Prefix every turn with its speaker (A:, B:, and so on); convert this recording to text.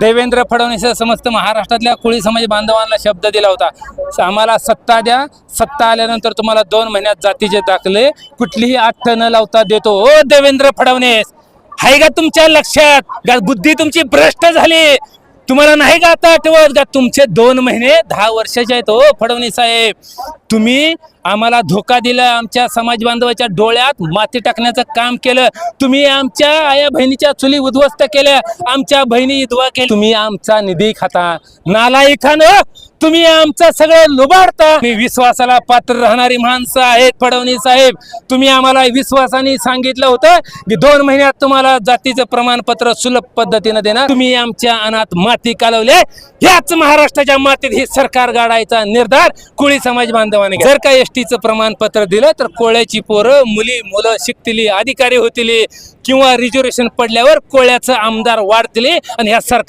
A: देवेंद्र फडणवीस समस्त महाराष्ट्रातल्या कोळी समाज बांधवांना शब्द दिला होता. आम्हाला सत्ता द्या. सत्ता आल्यानंतर तुम्हाला दोन महिन्यात जातीचे दाखले कुठलीही आठ न लावता देतो. ओ देवेंद्र फडणवीस आहे का तुमच्या लक्षात? बुद्धी तुमची भ्रष्ट झाली? तुम्हाला नाही का आता आठवत का तुमचे दोन महिने दहा वर्षाचे आहेत हो फडणवीस साहेब. तुम्ही आम्हाला धोका दिला आमच्या समाज बांधवाच्या डोळ्यात माती टाकण्याचं काम केलं. तुम्ही आमच्या आया बहिणीच्या चुली उद्ध्वस्त केल्या. आमच्या बहिणी विधवा केल्या तुम्ही आमचा निधी खाता. नालायकानं हो, तुम्ही आमचं सगळं लुबाडता. मी विश्वासाला पात्र राहणारी माणसं आहेत फडणवीस साहेब. तुम्ही आम्हाला विश्वासाने सांगितलं होतं की दोन महिन्यात तुम्हाला जातीचं प्रमाणपत्र सुलभ पद्धतीनं देणार. तुम्ही आमच्या अनाथ माती कालवले. याच महाराष्ट्राच्या मातीत हे सरकार गाडायचा निर्धार कोळी समाज बांधवाने जर का एस टीचं प्रमाणपत्र दिलं तर कोळ्याची पोरं मुली मुलं शिकतील अधिकारी होतील किंवा रिझर्वेशन पडल्यावर कोळ्याचं आमदार वाढतील आणि ह्या सरकार